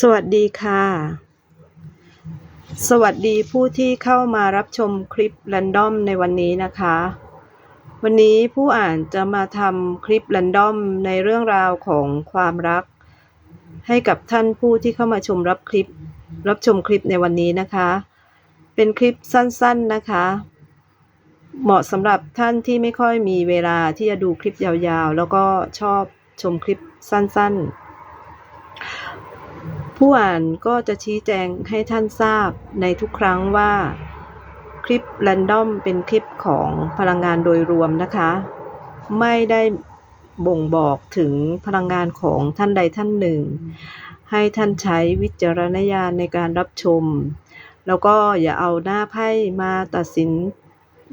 สวัสดีค่ะ สวัสดีผู้ที่เข้ามารับชมคลิป r รนดอมในวันนี้นะคะ วันนี้ผู้อ่านจะมาทำคลิป r รนดอมในเรื่องราวของความรัก ให้กับท่านผู้ที่เข้ามาชมรับคลิป รับชมคลิปในวันนี้นะคะ เป็นคลิปสั้นๆนะคะ เหมาะสำหรับท่านที่ไม่ค่อยมีเวลาที่จะดูคลิปยาวๆ แล้วก็ชอบชมคลิปสั้นๆ ผู้อ่านก็จะชี้แจงให้ท่านทราบในทุกครั้งว่า คลิป r รนดอมเป็นคลิปของพลังงานโดยรวมนะคะ ไม่ได้บ่งบอกถึงพลังงานของท่านใดท่านหนึ่ง ให้ท่านใช้วิจารณญาณในการรับชม แล้วก็อย่าเอาหน้าไพ่มาตัดสิน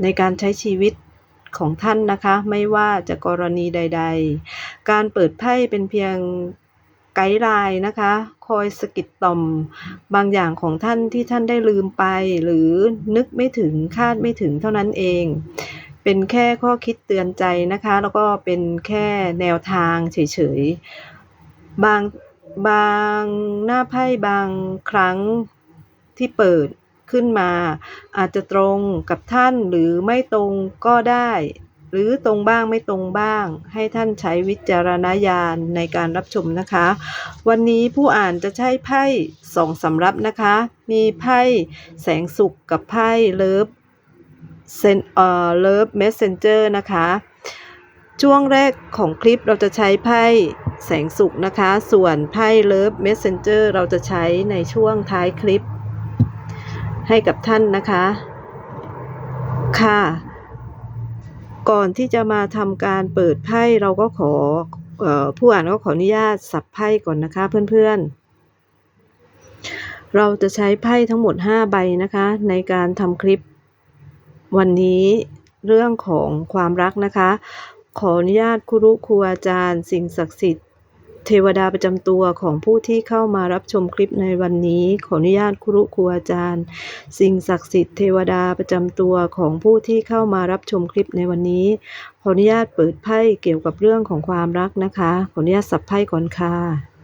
ในการใช้ชีวิตของท่านนะคะ ไม่ว่าจะกรณีใด ๆ การเปิดไพ่เป็นเพียงไกด์ไลน์นะคะ คอยสะกิดต่อม บางอย่างของท่านที่ท่านได้ลืมไป หรือนึกไม่ถึงคาดไม่ถึงเท่านั้นเอง เป็นแค่ข้อคิดเตือนใจนะคะ แล้วก็เป็นแค่แนวทางเฉยๆ บางบางหน้าไพ่บางครั้งที่เปิดขึ้นมา อาจจะตรงกับท่านหรือไม่ตรงก็ได้ หรือตรงบ้างไม่ตรงบ้าง ให้ท่านใช้วิจารณญาณในการรับชมนะคะ วันนี้ผู้อ่านจะใช้ไพ่สองสำรับนะคะ มีไพ่แสงสุขกับไพ่เลิฟเซนเอ่อเลิฟเมสเซนเจอร์นะคะ ช่วงแรกของคลิปเราจะใช้ไพ่แสงสุขนะคะ ส่วนไพ่เลิฟเมสเซนเจอร์เราจะใช้ในช่วงท้ายคลิป ให้กับท่านนะคะ ค่ะ ก่อนที่จะมาทำการเปิดไพ่เราก็ขอออผู้อ่านก็ขออนุญาตสับไพ่ก่อนนะคะเพื่อนๆ เราจะใช้ไพ่ทั้งหมด 5 ใบนะคะ ในการทำคลิปวันนี้เรื่องของความรักนะคะ ขออนุญาตครูครูอาจารย์ สิ่งศักดิ์สิทธิ์ เทวดาประจำตัวของผู้ที่เข้ามารับชมคลิปในวันนี้ ขออนุญาตครูครูอาจารย์ สิ่งศักดิ์สิทธิ์เทวดาประจำตัวของผู้ที่เข้ามารับชมคลิปในวันนี้ ขออนุญาตเปิดไพ่เกี่ยวกับเรื่องของความรักนะคะ ขออนุญาตสับไพ่ก่อนค่ะค่ะ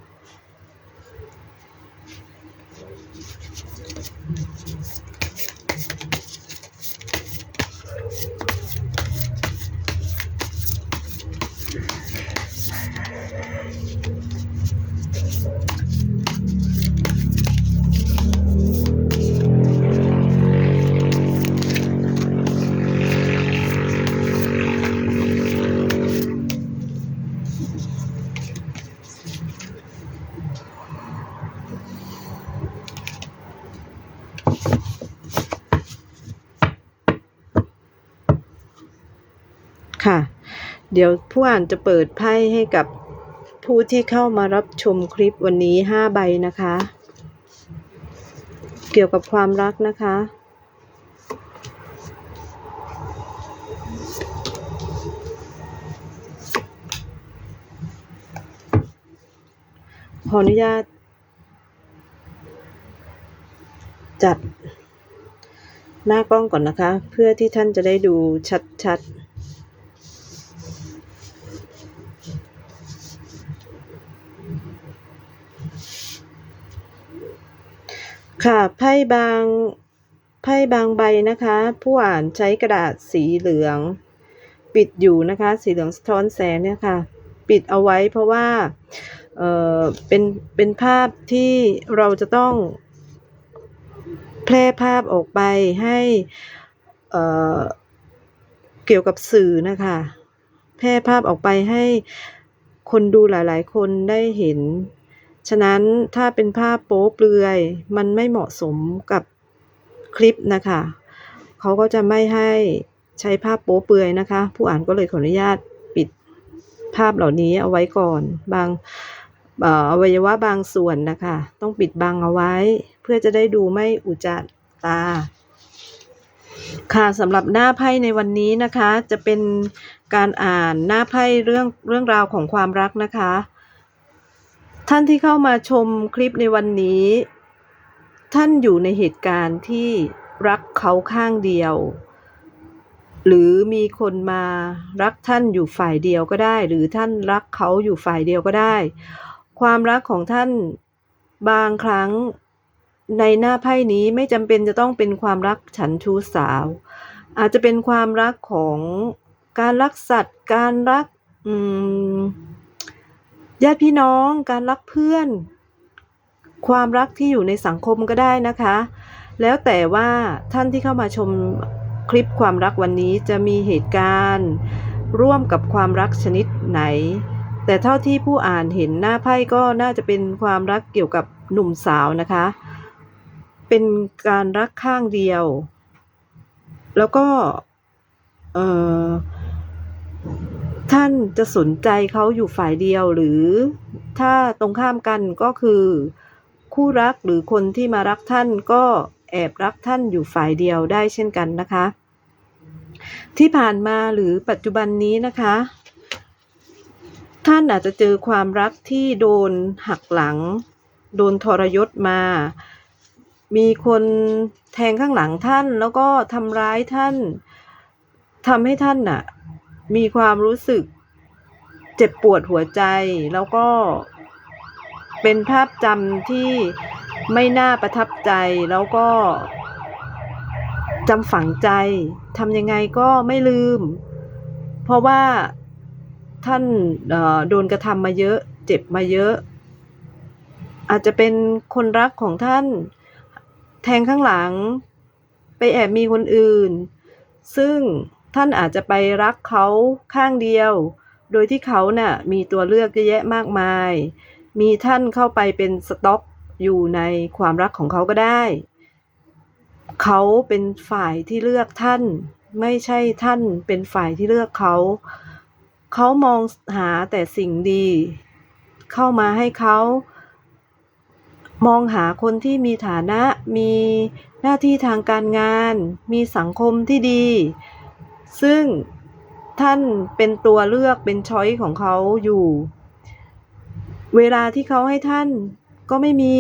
เดี๋ยวผู้อ่านจะเปิดไพ่ให้กับผู้ที่เข้ามารับชมคลิปวันนี้ห้าใบนะคะ เกี่ยวกับความรักนะคะ ขออนุญาต จัดหน้ากล้องก่อนนะคะ เพื่อที่ท่านจะได้ดูชัดๆ ค่ะไพ่บางไพ่บางใบนะคะ ผู้อ่านใช้กระดาษสีเหลือง ปิดอยู่นะคะ สีเหลืองสะท้อนแสงเนี่ยค่ะ ปิดเอาไว้เพราะว่าเออเป็นเป็นภาพที่เราจะต้อง แพร่ภาพออกไปให้เออเกี่ยวกับสื่อนะคะ แพร่ภาพออกไปให้คนดูหลาย ๆ คนได้เห็น ฉะนั้นถ้าเป็นภาพโป๊เปลือย มันไม่เหมาะสมกับคลิปนะคะ เขาก็จะไม่ให้ใช้ภาพโป๊เปลือยนะคะ ผู้อ่านก็เลยขออนุญาตปิดภาพเหล่านี้เอาไว้ก่อน บางเอ่ออวัยวะบางส่วนนะคะ ต้องปิดบังเอาไว้ เพื่อจะได้ดูไม่อุจจาตา ค่ะสำหรับหน้าไพ่ในวันนี้นะคะ จะเป็นการอ่านหน้าไพ่เรื่องเรื่องราวของความรักนะคะ ท่านที่เข้ามาชมคลิปในวันนี้ ท่านอยู่ในเหตุการณ์ที่รักเขาข้างเดียว หรือมีคนมารักท่านอยู่ฝ่ายเดียวก็ได้ หรือท่านรักเขาอยู่ฝ่ายเดียวก็ได้ ความรักของท่านบางครั้งในหน้าไพ่นี้ไม่จำเป็นจะต้องเป็นความรักฉันชู้สาว อาจจะเป็นความรักของการรักสัตว์ การรักอืม ญาติพี่น้องการรักเพื่อน ความรักที่อยู่ในสังคมก็ได้นะคะ แล้วแต่ว่าท่านที่เข้ามาชมคลิปความรักวันนี้จะมีเหตุการณ์ ร่วมกับความรักชนิดไหน แต่เท่าที่ผู้อ่านเห็นหน้าไพ่ก็น่าจะเป็นความรักเกี่ยวกับหนุ่มสาวนะคะ เป็นการรักข้างเดียว แล้วก็ เอ่อ ท่านจะสนใจเขาอยู่ฝ่ายเดียวหรือ ถ้าตรงข้ามกันก็คือ คู่รักหรือคนที่มารักท่านก็แอบรักท่านอยู่ฝ่ายเดียวได้เช่นกันนะคะ ที่ผ่านมาหรือปัจจุบันนี้นะคะ ท่านอาจจะเจอความรักที่โดนหักหลัง โดนทรยศมา มีคนแทงข้างหลังท่านแล้วก็ทำร้ายท่านทำให้ท่านน่ะ มีความรู้สึกเจ็บปวดหัวใจ แล้วก็เป็นภาพจำที่ไม่น่าประทับใจแล้วก็จำฝังใจทำยังไงก็ไม่ลืม เพราะว่าท่านโดนกระทำมาเยอะ เจ็บมาเยอะ อาจจะเป็นคนรักของท่าน แทงข้างหลัง ไปแอบมีคนอื่น ซึ่ง ท่านอาจจะไปรักเขาข้างเดียว โดยที่เขาน่ะมีตัวเลือกเยอะแยะมากมาย มีท่านเข้าไปเป็นสต็อกอยู่ในความรักของเขาก็ได้ เขาเป็นฝ่ายที่เลือกท่าน ไม่ใช่ท่านเป็นฝ่ายที่เลือกเขา เขามองหาแต่สิ่งดี เข้ามาให้เขา มองหาคนที่มีฐานะ มีหน้าที่ทางการงาน มีสังคมที่ดี ซึ่งท่านเป็นตัวเลือกเป็นช้อยของเขาอยู่ เวลาที่เขาให้ท่านก็ไม่มี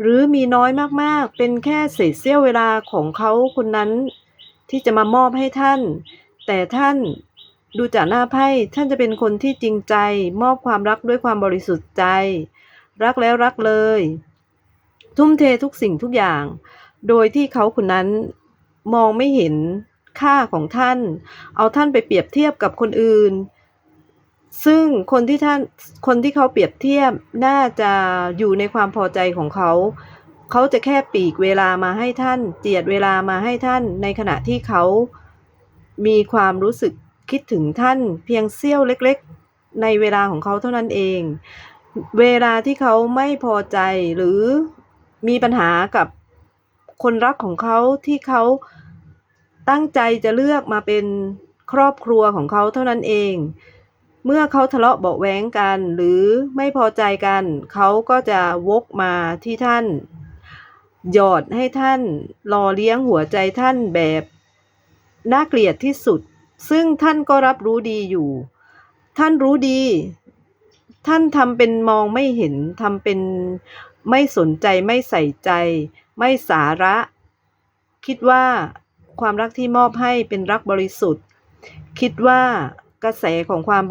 หรือมีน้อยมากๆ เป็นแค่เศษเสี้ยวเวลาของเขาคนนั้นที่จะมามอบให้ท่าน แต่ท่านดูจากหน้าไพ่ท่านจะเป็นคนที่จริงใจ มอบความรักด้วยความบริสุทธิ์ใจ รักแล้วรักเลย ทุ่มเททุกสิ่งทุกอย่าง โดยที่เขาคนนั้นมองไม่เห็น ค่าของท่าน เอาท่านไปเปรียบเทียบกับคนอื่น ซึ่งคนที่ท่านคนที่เขาเปรียบเทียบน่าจะอยู่ในความพอใจของเขาเขาจะแค่ปีกเวลามาให้ท่าน เจียดเวลามาให้ท่าน ในขณะที่เขามีความรู้สึกคิดถึงท่าน เพียงเสี้ยวเล็กๆ ในเวลาของเขาเท่านั้นเอง เวลาที่เขาไม่พอใจหรือมีปัญหากับคนรักของเขาที่เขา ตั้งใจจะเลือกมาเป็นครอบครัวของเขาเท่านั้นเอง เมื่อเขาทะเลาะเบาะแว้งกันหรือไม่พอใจกัน เขาก็จะวกมาที่ท่าน หยอดให้ท่านรอเลี้ยงหัวใจท่านแบบน่าเกลียดที่สุด ซึ่งท่านก็รับรู้ดีอยู่ ท่านรู้ดี ท่านทำเป็นมองไม่เห็นทำเป็นไม่สนใจไม่ใส่ใจ ไม่สาระ คิดว่า ความรักที่มอบให้เป็นรักบริสุทธิ์ คิดว่ากระแสของความ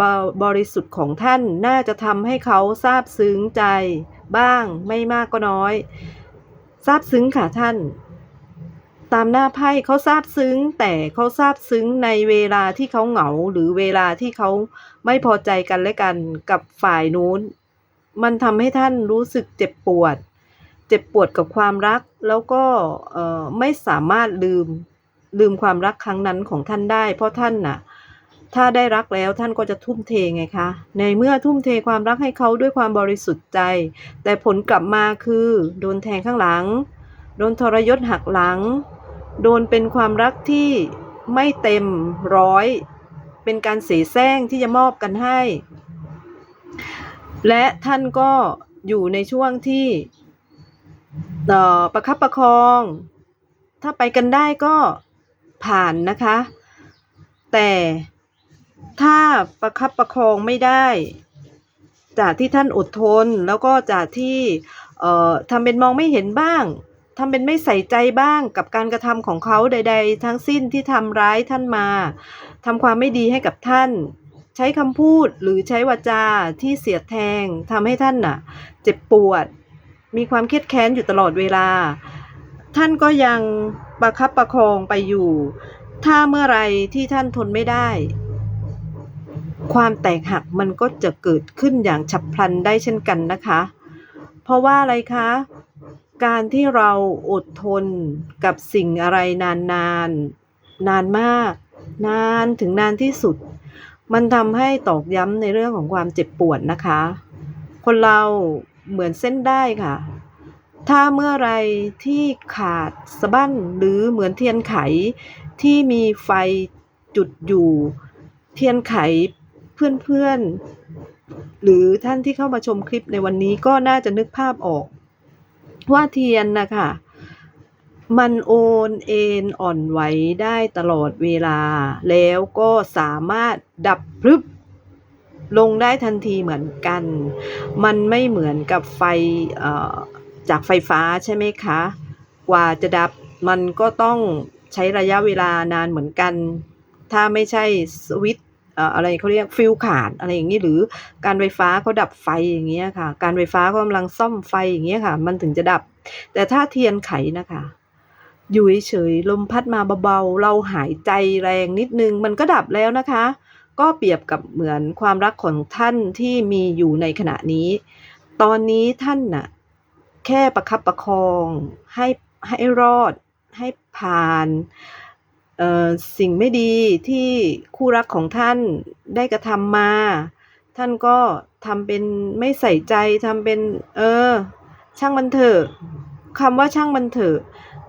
บริสุทธิ์ของท่านน่าจะทำให้เขาซาบซึ้งใจบ้างไม่มากก็น้อยซาบซึ้งค่ะท่าน ตามหน้าไพ่เขาซาบซึ้ง แต่เขาซาบซึ้งในเวลาที่เขาเหงา หรือเวลาที่เขาไม่พอใจกันและกันกับฝ่ายนู้น มันทำให้ท่านรู้สึกเจ็บปวด เจ็บปวดกับความรักแล้วก็ไม่สามารถลืม ลืมความรักครั้งนั้นของท่านได้ เพราะท่านน่ะ ถ้าได้รักแล้วท่านก็จะทุ่มเทไงคะ ในเมื่อทุ่มเทความรักให้เขาด้วยความบริสุทธิ์ใจ แต่ผลกลับมาคือโดนแทงข้างหลัง โดนทรยศหักหลัง โดนเป็นความรักที่ไม่เต็มร้อย เป็นการเสแสร้งที่จะมอบกันให้ และท่านก็อยู่ในช่วงที่ประคับประคอง ถ้าไปกันได้ก็ ผ่านนะคะ แต่ถ้าประคับประคองไม่ได้ จากที่ท่านอดทนแล้วก็จากที่เอ่อทำเป็นมองไม่เห็นบ้างทำเป็นไม่ใส่ใจบ้างกับการกระทำของเขาใด ๆ ทั้งสิ้นที่ทำร้ายท่านมาทำความไม่ดีให้กับท่าน ใช้คำพูดหรือใช้วาจาที่เสียดแทงทำให้ท่านน่ะ เจ็บปวด มีความเครียดแค้นอยู่ตลอดเวลา ท่านก็ยัง ประคับประคองไปอยู่ ถ้าเมื่อไรที่ท่านทนไม่ได้ ความแตกหักมันก็จะเกิดขึ้นอย่างฉับพลันได้เช่นกันนะคะ เพราะว่าอะไรคะ การที่เราอดทนกับสิ่งอะไรนานๆนานนานมาก นานถึงนานที่สุด มันทำให้ตอกย้ำในเรื่องของความเจ็บปวดนะคะ คนเราเหมือนเส้นได้ค่ะ ถ้าเมื่อไรที่ขาดสะบั้นหรือเหมือนเทียนไขที่มีไฟจุดอยู่ เทียนไขเพื่อนๆ หรือท่านที่เข้ามาชมคลิปในวันนี้ก็น่าจะนึกภาพออก ว่าเทียนนะคะมันโอนเอ็นอ่อนไหวได้ตลอดเวลา แล้วก็สามารถดับพรึบลงได้ทันทีเหมือนกัน มันไม่เหมือนกับไฟเอ่อ จากไฟฟ้าใช่ไหมคะ กว่าจะดับมันก็ต้องใช้ระยะเวลานานเหมือนกัน ถ้าไม่ใช่สวิตอะไรเขาเรียกฟิวขาดอะไรอย่างนี้หรือการไฟฟ้าเขาดับไฟอย่างเงี้ยค่ะ การไฟฟ้าเขากำลังซ่อมไฟอย่างเงี้ยค่ะ มันถึงจะดับ แต่ถ้าเทียนไขนะคะ อยู่เฉยๆลมพัดมาเบาๆเราหายใจแรงนิดนึง มันก็ดับแล้วนะคะ ก็เปรียบกับเหมือนความรักของท่านที่มีอยู่ในขณะนี้ ตอนนี้ท่านน่ะ แค่ประคับประคองให้ให้รอด ให้ผ่านสิ่งไม่ดีที่คู่รักของท่านได้กระทำมา ท่านก็ทำเป็นไม่ใส่ใจทำเป็น เออ ช่างมันเถอะคำว่าช่างมันเถอะ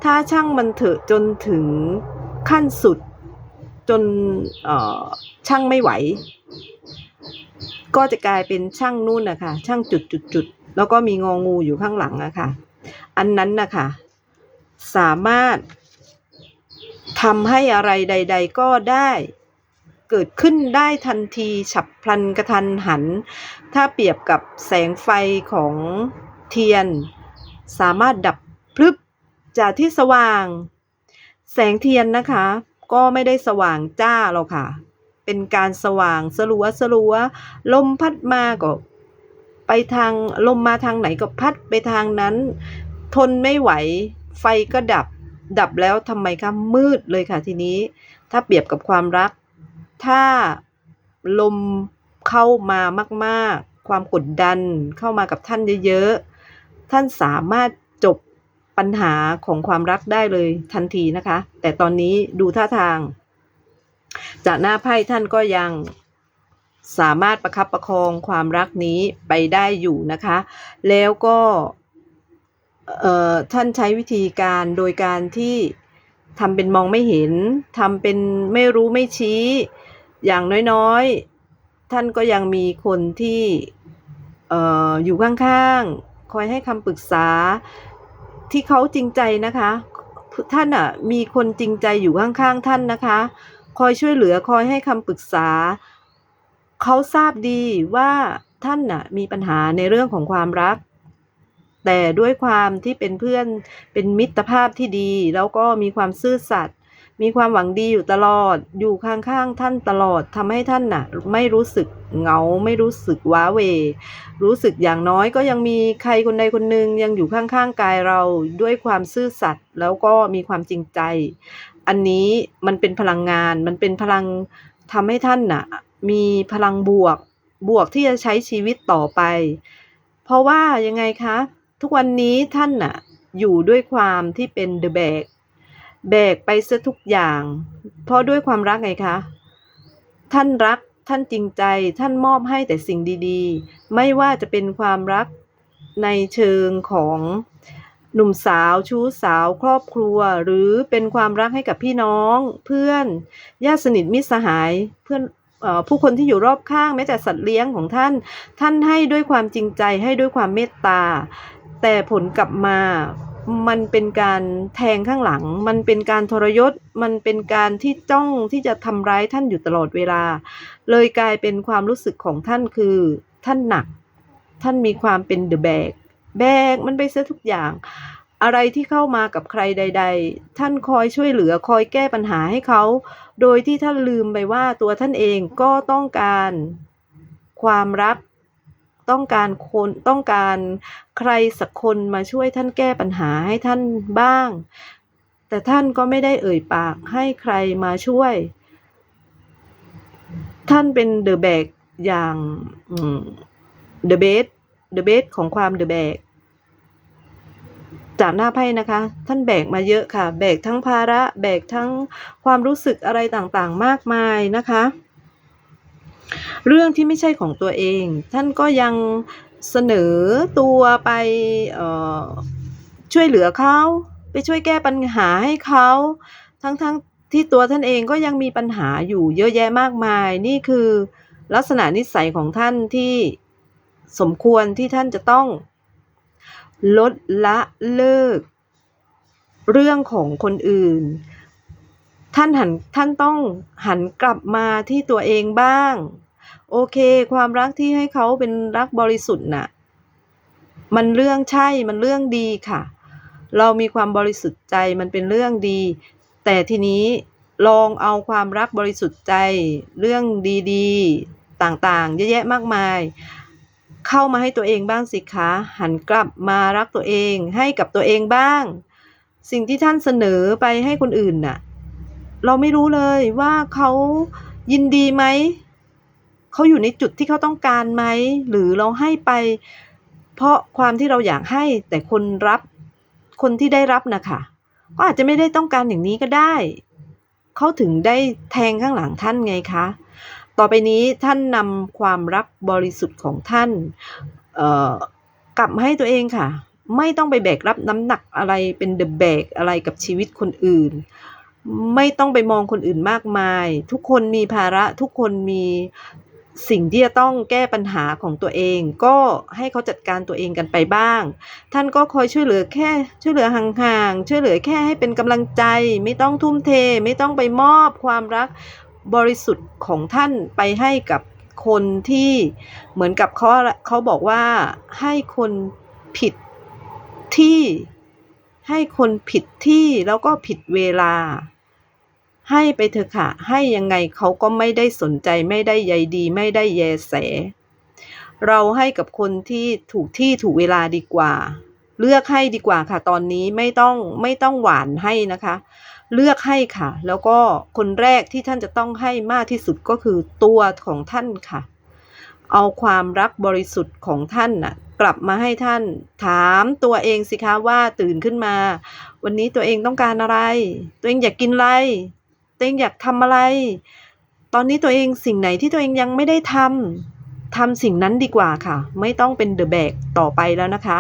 ถ้าช่างมันเถอะจนถึงขั้นสุดจนเออช่างไม่ไหว ก็จะกลายเป็นช่างนู่นนะคะช่างจุดจุดจุด แล้วก็มีงองูอยู่ข้างหลังอะค่ะอันนั้นนะคะสามารถทำให้อะไรใด ๆ ก็ได้เกิดขึ้นได้ทันทีฉับพลันกระทันหัน ถ้าเปรียบกับแสงไฟของเทียน สามารถดับพลึบจากที่สว่าง แสงเทียนนะคะ ก็ไม่ได้สว่างจ้าหรอกค่ะ เป็นการสว่างสลัวสลัวลมพัดมาก็ ไปทางลมมาทางไหนก็พัดไปทางนั้น ทนไม่ไหว ไฟก็ดับ ดับแล้วทำไมคะมืดเลยค่ะทีนี้ ถ้าเปรียบกับความรัก ถ้าลมเข้ามามากๆ ความกดดันเข้ามากับท่านเยอะๆ ท่านสามารถจบปัญหาของความรักได้เลยทันทีนะคะ แต่ตอนนี้ดูท่าทาง จากหน้าไพ่ท่านก็ยัง สามารถประคับประคองความรักนี้ไปได้อยู่นะคะ แล้วก็ท่านใช้วิธีการโดยการที่ทำเป็นมองไม่เห็นทำเป็นไม่รู้ไม่ชี้ อย่างน้อยๆ ท่านก็ยังมีคนที่อออยู่ข้างๆ คอยให้คำปรึกษาที่เขาจริงใจนะคะ ท่านอะมีคนจริงใจอยู่ข้างๆ ท่านนะคะ คอยช่วยเหลือคอยให้คำปรึกษา เขาทราบดีว่าท่านน่ะมีปัญหาในเรื่องของความรัก แต่ด้วยความที่เป็นเพื่อนเป็นมิตรภาพที่ดี แล้วก็มีความซื่อสัตย์มีความหวังดีอยู่ตลอด อยู่ข้างๆท่านตลอดทำให้ท่านน่ะ ไม่รู้สึกเหงาไม่รู้สึกว้าเว รู้สึกอย่างน้อยก็ยังมีใครคนใดคนหนึ่งยังอยู่ข้างๆกายเราด้วยความซื่อสัตย์แล้วก็มีความจริงใจ อันนี้มันเป็นพลังงานมันเป็นพลังทำให้ท่านน่ะ มีพลังบวก บวกที่จะใช้ชีวิตต่อไป เพราะว่ายังไงคะ ทุกวันนี้ท่านน่ะอยู่ด้วยความที่เป็นเดอะแบกแบกไปซะทุกอย่าง เพราะด้วยความรักไงคะ ท่านรักท่านจริงใจท่านมอบให้แต่สิ่งดีๆ ไม่ว่าจะเป็นความรักในเชิงของหนุ่มสาวชู้สาวครอบครัว หรือเป็นความรักให้กับพี่น้อง เพื่อนญาติสนิทมิตรสหายเพื่อน ผู้คนที่อยู่รอบข้างแม้แต่สัตว์เลี้ยงของท่าน ท่านให้ด้วยความจริงใจให้ด้วยความเมตตา แต่ผลกลับมามันเป็นการแทงข้างหลัง มันเป็นการทรยศ มันเป็นการที่จ้องที่จะทำร้ายท่านอยู่ตลอดเวลา เลยกลายเป็นความรู้สึกของท่านคือท่านหนัก ท่านมีความเป็นเดอะแบก แบกมันไปเสียทุกอย่าง อะไรที่เข้ามากับใครใด ๆ ท่านคอยช่วยเหลือคอยแก้ปัญหาให้เขา โดยที่ท่านลืมไปว่าตัวท่านเองก็ต้องการ ความรัก ต้องการคนต้องการใครสักคนมาช่วยท่านแก้ปัญหาให้ท่านบ้าง แต่ท่านก็ไม่ได้เอ่ยปากให้ใครมาช่วย ท่านเป็นเดอะแบกอย่างเดอะเบสเดอะเบสของความเดอะแบก จากหน้าไพ่นะคะ ท่านแบกมาเยอะค่ะ แบกทั้งภาระแบกทั้งความรู้สึกอะไรต่างๆ มากมายนะคะ เรื่องที่ไม่ใช่ของตัวเอง ท่านก็ยังเสนอตัวไปช่วยเหลือเขาไปช่วยแก้ปัญหาให้เขาทั้งๆที่ตัวท่านเองก็ยังมีปัญหาอยู่เยอะแยะมากมาย นี่คือลักษณะนิสัยของท่านที่สมควรที่ท่านจะต้อง ลดละเลิก เรื่องของคนอื่น ท่านหันท่านต้องหันกลับมาที่ตัวเองบ้าง โอเค ความรักที่ให้เขาเป็นรักบริสุทธิ์น่ะ มันเรื่องใช่มันเรื่องดีค่ะ เรามีความบริสุทธิ์ใจมันเป็นเรื่องดี แต่ทีนี้ลองเอาความรักบริสุทธิ์ใจ เรื่องดี ๆ ต่างๆ เยอะแยะมากมาย เข้ามาให้ตัวเองบ้างสิคะ หันกลับมารักตัวเองให้กับตัวเองบ้าง สิ่งที่ท่านเสนอไปให้คนอื่นน่ะ เราไม่รู้เลยว่าเขายินดีไหม เขาอยู่ในจุดที่เขาต้องการไหม หรือเราให้ไป เพราะความที่เราอยากให้แต่คนรับคนที่ได้รับนะคะก็อาจจะไม่ได้ต้องการอย่างนี้ก็ได้ เขาถึงได้แทงข้างหลังท่านไงคะ ต่อไปนี้ท่านนำความรักบริสุทธิ์ของท่านกลับมาให้ตัวเองค่ะ ไม่ต้องไปแบกรับน้ำหนักอะไรเป็นเดอะแบกอะไรกับชีวิตคนอื่น ไม่ต้องไปมองคนอื่นมากมาย ทุกคนมีภาระทุกคนมีสิ่งที่จะต้องแก้ปัญหาของตัวเอง ก็ให้เขาจัดการตัวเองกันไปบ้าง ท่านก็คอยช่วยเหลือแค่ช่วยเหลือห่างๆช่วยเหลือแค่ให้เป็นกำลังใจ ไม่ต้องทุ่มเท ไม่ต้องไปมอบความรัก บริสุทธิ์ของท่านไปให้กับคนที่เหมือนกับเขาเขาบอกว่าให้คนผิดที่ ให้คนผิดที่แล้วก็ผิดเวลา ให้ไปเถอะค่ะ ให้ยังไงเขาก็ไม่ได้สนใจไม่ได้ใยดี ไม่ได้แยแส เราให้กับคนที่ถูกที่ถูกเวลาดีกว่า เลือกให้ดีกว่าค่ะ ตอนนี้ไม่ต้องไม่ต้องหวานให้นะคะ เลือกให้ค่ะ แล้วก็คนแรกที่ท่านจะต้องให้มากที่สุดก็คือตัวของท่านค่ะ เอาความรักบริสุทธิ์ของท่านน่ะกลับมาให้ท่านถามตัวเองสิคะว่าตื่นขึ้นมา วันนี้ตัวเองต้องการอะไร ตัวเองอยากกินอะไร ตัวเองอยากทำอะไร ตอนนี้ตัวเองสิ่งไหนที่ตัวเองยังไม่ได้ทำทำสิ่งนั้นดีกว่าค่ะ ไม่ต้องเป็นเดอะแบกต่อไปแล้วนะคะ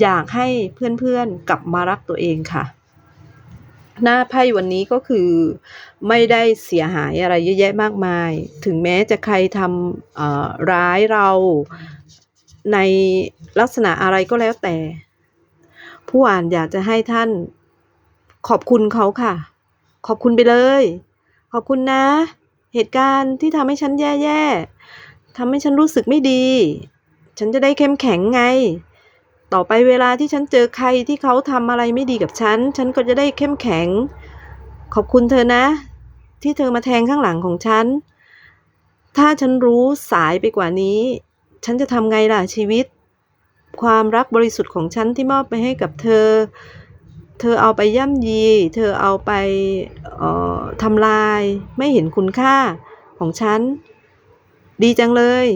อยากให้เพื่อนๆกลับมารักตัวเองค่ะ หน้าไพ่วันนี้ก็คือไม่ได้เสียหายอะไรเยอะแยะมากมาย ถึงแม้จะใครทำร้ายเราในลักษณะอะไรก็แล้วแต่ ผู้อ่านอยากจะให้ท่านขอบคุณเขาค่ะ ขอบคุณไปเลย ขอบคุณนะ เหตุการณ์ที่ทำให้ฉันแย่ๆทำให้ฉันรู้สึกไม่ดี ฉันจะได้เข้มแข็งไง ต่อไปเวลาที่ฉันเจอใครที่เขาทำอะไรไม่ดีกับฉัน ฉันก็จะได้เข้มแข็ง ขอบคุณเธอนะ ที่เธอมาแทงข้างหลังของฉัน ถ้าฉันรู้สายไปกว่านี้ ฉันจะทำไงล่ะชีวิต ความรักบริสุทธิ์ของฉันที่มอบไปให้กับเธอ เธอเอาไปย่ำยี เธอเอาไปออทำลาย ไม่เห็นคุณค่าของฉัน ดีจังเลย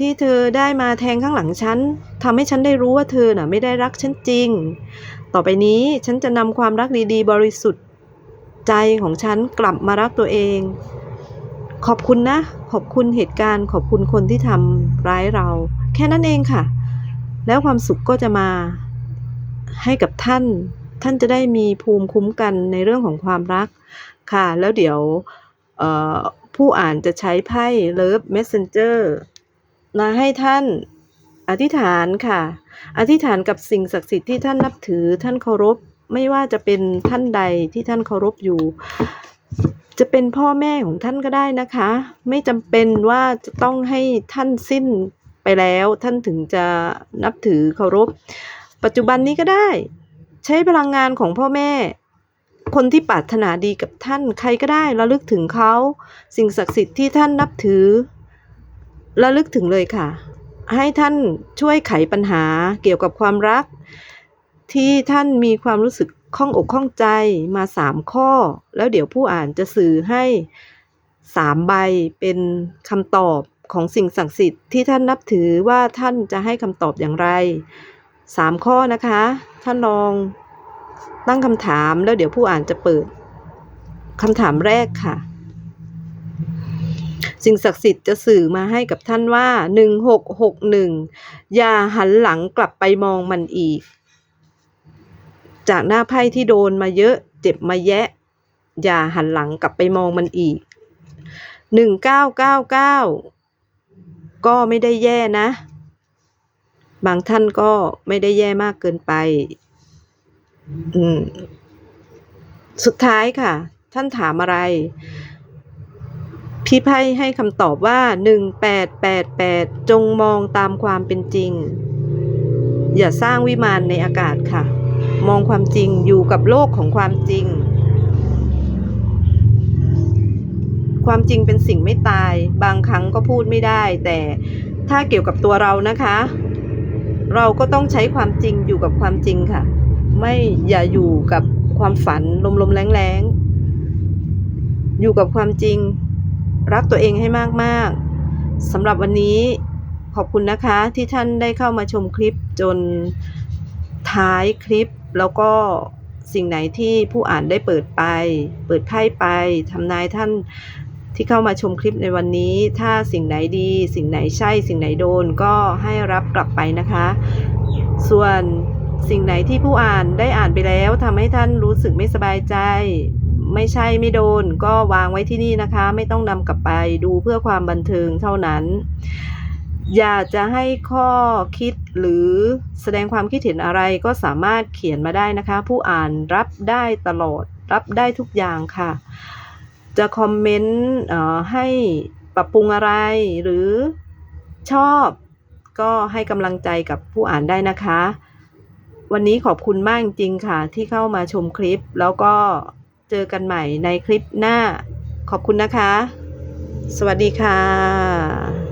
ที่เธอได้มาแทงข้างหลังฉันทำให้ฉันได้รู้ว่าเธอน่ะไม่ได้รักฉันจริง ต่อไปนี้ฉันจะนำความรักดีๆ บริสุทธิ์ ใจของฉันกลับมารักตัวเอง ขอบคุณนะ ขอบคุณเหตุการณ์ ขอบคุณคนที่ทำร้ายเรา แค่นั้นเองค่ะ แล้วความสุขก็จะมาให้กับท่าน ท่านจะได้มีภูมิคุ้มกันในเรื่องของความรักค่ะ แล้วเดี๋ยวผู้อ่านจะใช้ไพ่ Love Messenger มาให้ท่านอธิษฐานค่ะ อธิษฐานกับสิ่งศักดิ์สิทธิ์ที่ท่านนับถือท่านเคารพ ไม่ว่าจะเป็นท่านใดที่ท่านเคารพอยู่ จะเป็นพ่อแม่ของท่านก็ได้นะคะ ไม่จำเป็นว่าจะต้องให้ท่านสิ้นไปแล้วท่านถึงจะนับถือเคารพ ปัจจุบันนี้ก็ได้ ใช้พลังงานของพ่อแม่ คนที่ปรารถนาดีกับท่านใครก็ได้ระลึกถึงเขา สิ่งศักดิ์สิทธิ์ที่ท่านนับถือ ระลึกถึงเลยค่ะ ให้ท่านช่วยไขปัญหาเกี่ยวกับความรัก ที่ท่านมีความรู้สึกข้องอกข้องใจมาสามข้อ แล้วเดี๋ยวผู้อ่านจะสื่อให้สามใบเป็นคำตอบของสิ่งศักดิ์สิทธิ์ที่ท่านนับถือว่าท่านจะให้คำตอบอย่างไรสามข้อนะคะ ท่านลองตั้งคำถามแล้วเดี๋ยวผู้อ่านจะเปิดคำถามแรกค่ะ สิ่งศักดิ์สิทธิ์จะสื่อมาให้กับท่านว่าหนึ่งหกหกหนึ่งอย่าหันหลังกลับไปมองมันอีก จากหน้าไพ่ที่โดนมาเยอะเจ็บมาแยะ อย่าหันหลังกลับไปมองมันอีกหนึ่งเก้าเก้าเก้าก็ไม่ได้แย่นะ บางท่านก็ไม่ได้แย่มากเกินไป อืมสุดท้ายค่ะ ท่านถามอะไร พี่ไพ่ให้คำตอบว่าหนึ่งแปดแปดแปดจงมองตามความเป็นจริง อย่าสร้างวิมานในอากาศค่ะ มองความจริงอยู่กับโลกของความจริง ความจริงเป็นสิ่งไม่ตาย บางครั้งก็พูดไม่ได้ แต่ถ้าเกี่ยวกับตัวเรานะคะ เราก็ต้องใช้ความจริงอยู่กับความจริงค่ะ ไม่อย่าอยู่กับความฝันลมๆแรงๆอยู่กับความจริง รักตัวเองให้มากๆสำหรับวันนี้ขอบคุณนะคะที่ท่านได้เข้ามาชมคลิปจนท้ายคลิป แล้วก็สิ่งไหนที่ผู้อ่านได้เปิดไป เปิดไพ่ไปทำนายท่านที่เข้ามาชมคลิปในวันนี้ ถ้าสิ่งไหนดี สิ่งไหนใช่ สิ่งไหนโดนก็ให้รับกลับไปนะคะ ส่วน สิ่งไหนที่ผู้อ่านได้อ่านไปแล้วทำให้ท่านรู้สึกไม่สบายใจ ไม่ใช่ไม่โดน ก็วางไว้ที่นี่นะคะ ไม่ต้องนำกลับไปดูเพื่อความบันเทิงเท่านั้น อยากจะให้ข้อคิดหรือแสดงความคิดเห็นอะไรก็สามารถเขียนมาได้นะคะ ผู้อ่านรับได้ตลอด รับได้ทุกอย่างค่ะ จะคอมเมนต์ให้ปรับปรุงอะไรหรือชอบก็ให้กำลังใจกับผู้อ่านได้นะคะ วันนี้ขอบคุณมากจริงค่ะ ที่เข้ามาชมคลิป แล้วก็เจอกันใหม่ในคลิปหน้า ขอบคุณนะคะ สวัสดีค่ะ